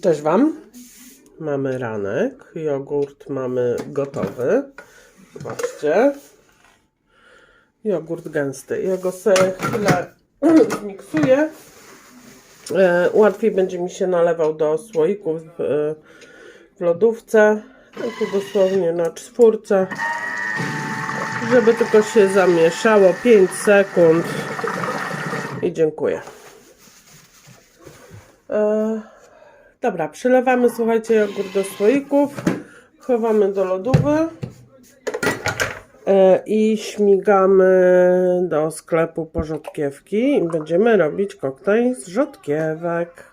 Cześć Wam. Mamy ranek. Jogurt mamy gotowy. Zobaczcie. Jogurt gęsty. Ja go sobie chwilę zmiksuję. E, łatwiej będzie mi się nalewał do słoików w, w lodówce. No tu dosłownie na czwórce. Żeby tylko się zamieszało 5 sekund. I dziękuję. E, dobra, przelewamy, słuchajcie, jogurt do słoików, chowamy do lodówy e, i śmigamy do sklepu po rzodkiewki i będziemy robić koktajl z rzodkiewek.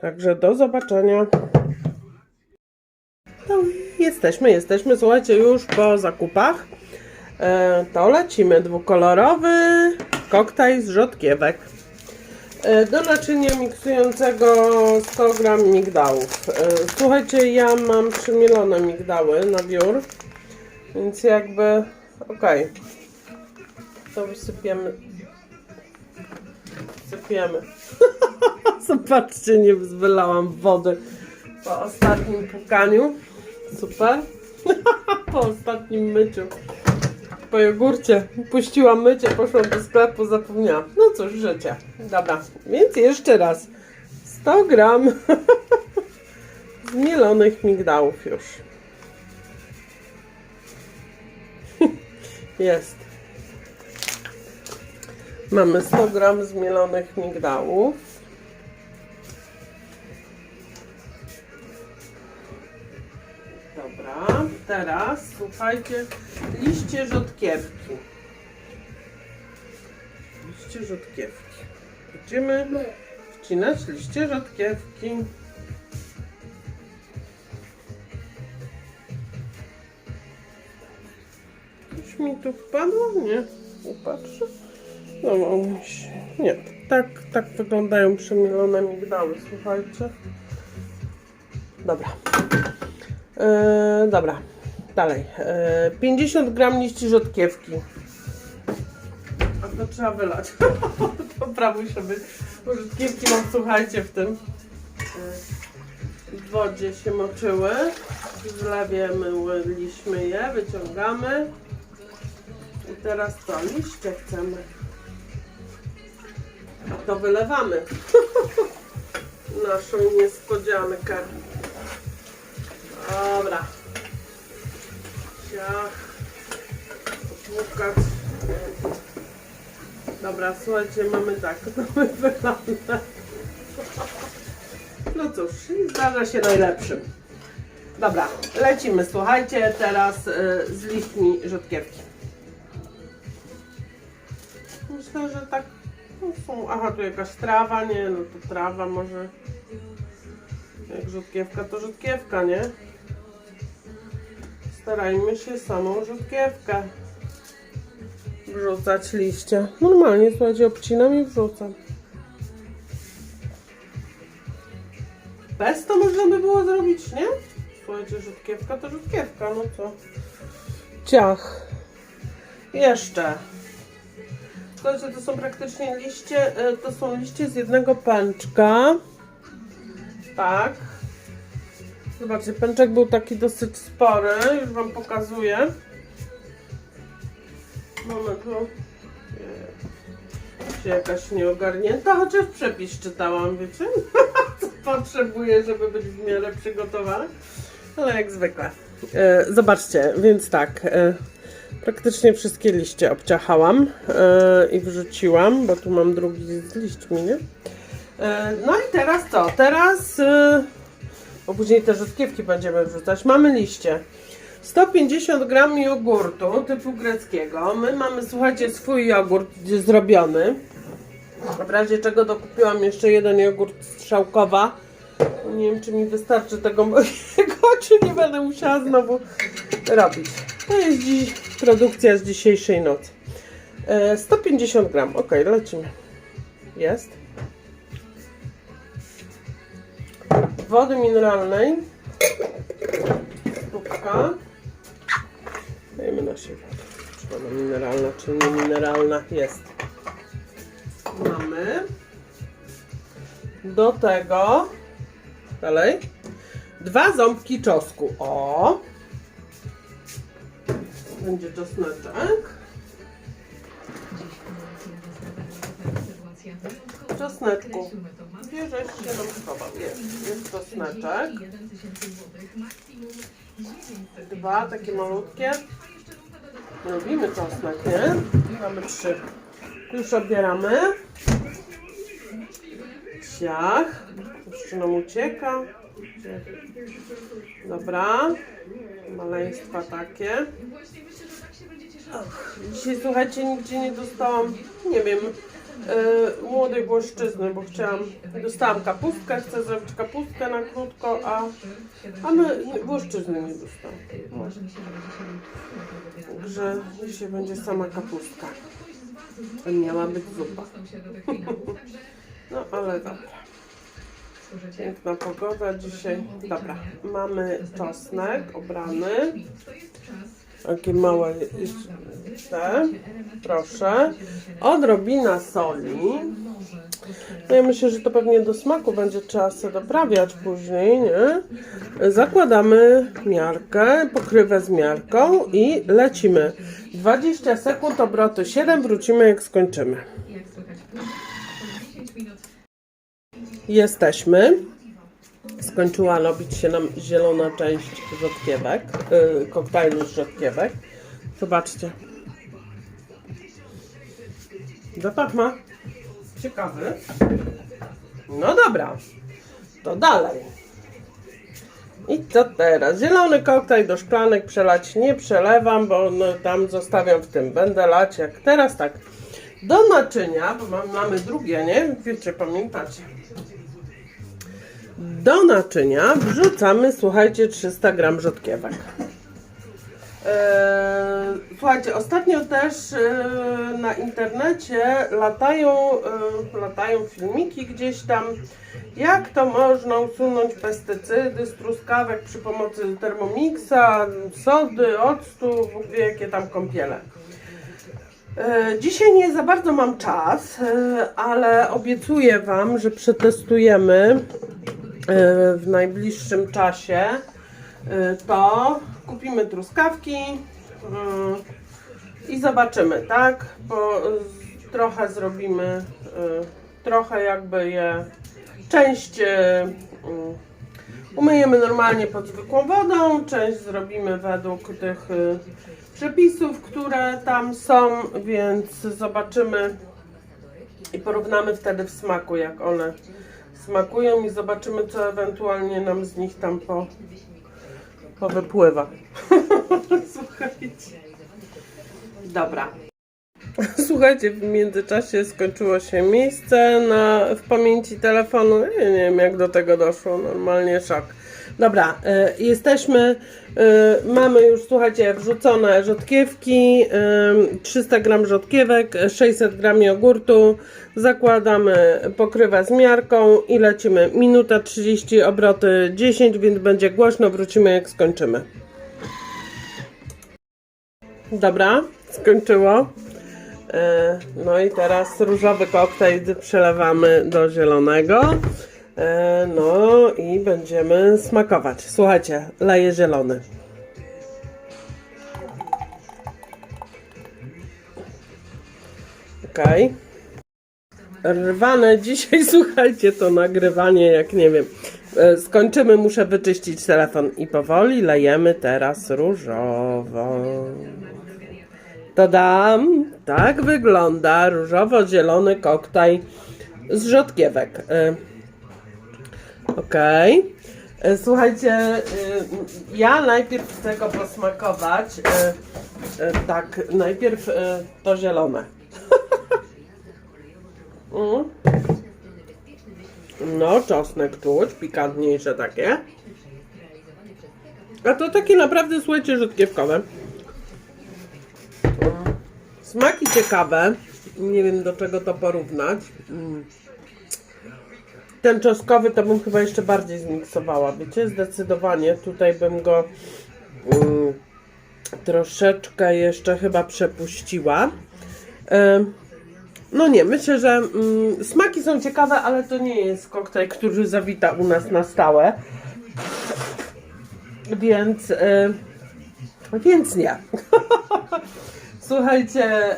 Także do zobaczenia. No, jesteśmy, jesteśmy, słuchajcie, już po zakupach. E, to lecimy, dwukolorowy koktajl z rzodkiewek. E, Do naczynia miksującego 100 g migdałów. E, Słuchajcie, ja mam przymilone migdały na wiór, więc jakby okej. To wysypiemy. Sypiemy. Zobaczcie, nie wylałam wody po ostatnim pukaniu. Super. po ostatnim myciu. Po jogurcie puściłam mycie, poszłam do sklepu, zapomniałam. No cóż, życie. Dobra, więc jeszcze raz. 100 gram zmielonych migdałów już. Jest. Mamy 100 gram zmielonych migdałów. Teraz słuchajcie, liście rzodkiewki. Liście rzodkiewki. Będziemy wcinać liście rzodkiewki. Coś mi tu wpadło? Nie. Upatrzę. No, on się... Nie. Tak, tak wyglądają przemielone migdały, słuchajcie. Dobra. E, dobra, dalej. E, 50 gram liści rzodkiewki. A to trzeba wylać. Dobra, muszę być. Rzodkiewki mam, słuchajcie, w tym e, w wodzie się moczyły. W zlewie myliśmy je, wyciągamy. I teraz to, liście chcemy. A to wylewamy. Naszą niespodziankę. Dobra. Odłukać. Dobra, słuchajcie, mamy tak, mamy wylane. No cóż, zdarza się najlepszym. Dobra, lecimy, słuchajcie, teraz y, z liśćmi rzodkiewki. Myślę, że tak no są, aha, tu jakaś trawa, nie, no to trawa może, jak rzodkiewka, to rzodkiewka, nie? Starajmy się samą rzodkiewkę wrzucać liście. Normalnie, słuchajcie, obcinam i wrzucam. Bez to można by było zrobić, nie? Słuchajcie, rzodkiewka to rzodkiewka, no co? Ciach. Jeszcze. Słuchajcie, to są praktycznie liście, e, to są liście z jednego pęczka. Tak. Zobaczcie, pęczek był taki dosyć spory, już Wam pokazuję. Tu e, się jakaś nieogarnięta, chociaż przepis czytałam, wiecie? Co potrzebuję, żeby być w miarę przygotowana. Ale jak zwykle. E, zobaczcie, więc tak. E, praktycznie wszystkie liście obciachałam e, i wrzuciłam, bo tu mam drugi z liśćmi, nie? No i teraz co? Teraz, bo później te rzodkiewki będziemy wrzucać. Mamy liście. 150 gram jogurtu typu greckiego. My mamy, słuchajcie, swój jogurt zrobiony. W razie czego dokupiłam jeszcze jeden jogurt strzałkowa. Nie wiem, czy mi wystarczy tego mojego, czy nie będę musiała znowu robić. To jest dziś produkcja z dzisiejszej nocy. E, 150 gram. Ok, lecimy. Jest. Wody mineralnej. Stópka. Dajmy na siebie. Czy ona mineralna, czy nie mineralna? Jest. Mamy. Do tego Dalej. Dwa ząbki czosnku. O! Będzie czosneczek. Czosneczku. Żeś się nam schował? Jest, jest czosneczek. Dwa takie malutkie. Lubimy czosnek, nie? Mamy trzy. Już odbieramy. Ciach. Jeszcze nam ucieka. Dobra. Maleństwa takie. Dzisiaj słuchajcie, nigdzie nie dostałam, nie wiem, yy, młodej włoszczyzny, bo chciałam, dostałam kapustkę, chcę zrobić kapustkę na krótko, a, a my włoszczyzny nie dostałam. Także dzisiaj będzie sama kapustka. To miała być zupa. No ale dobra. Piękna pogoda dzisiaj. Dobra, mamy czosnek obrany. Takie małe te. Proszę. Odrobina soli. No ja myślę, że to pewnie do smaku będzie trzeba sobie doprawiać później, nie? Zakładamy miarkę, pokrywę z miarką i lecimy. 20 sekund, obroty 7, wrócimy jak skończymy. Jesteśmy. Skończyła robić się nam zielona część rzodkiewek, yy, koktajlu z rzodkiewek. Zobaczcie. Zapach ma ciekawy. No dobra, to dalej. I co teraz? Zielony koktajl do szklanek przelać nie przelewam, bo no, tam zostawiam w tym. Będę lać jak teraz tak. Do naczynia, bo mam, mamy drugie, nie? Wiecie, pamiętacie. Do naczynia wrzucamy, słuchajcie, 300 gram rzodkiewek. Eee, Słuchajcie, ostatnio też e, na internecie latają, e, latają filmiki gdzieś tam, jak to można usunąć pestycydy z truskawek przy pomocy Thermomixa, sody, octu, w ogóle jakie tam kąpiele. E, Dzisiaj nie za bardzo mam czas, e, ale obiecuję Wam, że przetestujemy e, w najbliższym czasie e, to. Kupimy truskawki e, i zobaczymy, tak? Bo trochę zrobimy, e, trochę jakby je, część e, mm, umyjemy normalnie pod zwykłą wodą, część zrobimy według tych przepisów, które tam są, więc zobaczymy i porównamy wtedy w smaku, jak one smakują i zobaczymy, co ewentualnie nam z nich tam po, powypływa. Słuchajcie. Dobra. Słuchajcie, w międzyczasie skończyło się miejsce na, w pamięci telefonu. Ja nie wiem, jak do tego doszło. Normalnie szok. Dobra, y, jesteśmy, y, mamy już, słuchajcie, wrzucone rzodkiewki, y, 300 gram rzodkiewek, 600 gram jogurtu, zakładamy pokrywę z miarką i lecimy. Minuta 30, obroty 10, więc będzie głośno, wrócimy jak skończymy. Dobra, skończyło. E, No i teraz różowy koktajl przelewamy do zielonego. E, No i będziemy smakować. Słuchajcie, leję zielony. Okej. Rwane dzisiaj, słuchajcie, to nagrywanie, jak nie wiem. E, Skończymy, muszę wyczyścić telefon i powoli lejemy teraz różowo. Tadam! Tak wygląda różowo-zielony koktajl z rzodkiewek. Okej. Y, Słuchajcie, y, ja najpierw chcę go posmakować. y, Tak, najpierw to zielone. Mm. No, czosnek czuć, pikantniejsze takie. A to takie naprawdę, słuchajcie, rzodkiewkowe. Smaki ciekawe. Nie wiem do czego to porównać. Ten czosnkowy to bym chyba jeszcze bardziej zmiksowała. Wiecie, zdecydowanie tutaj bym go mm, troszeczkę jeszcze chyba przepuściła. No nie, myślę, że mm, smaki są ciekawe, ale to nie jest koktajl, który zawita u nas na stałe. Więc, y, więc nie. Słuchajcie,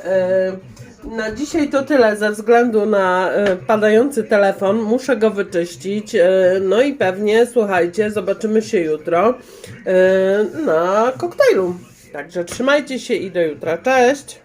na dzisiaj to tyle ze względu na y, padający telefon. Muszę go wyczyścić. y, No i pewnie, słuchajcie, zobaczymy się jutro y, na koktajlu. Także trzymajcie się i do jutra. Cześć!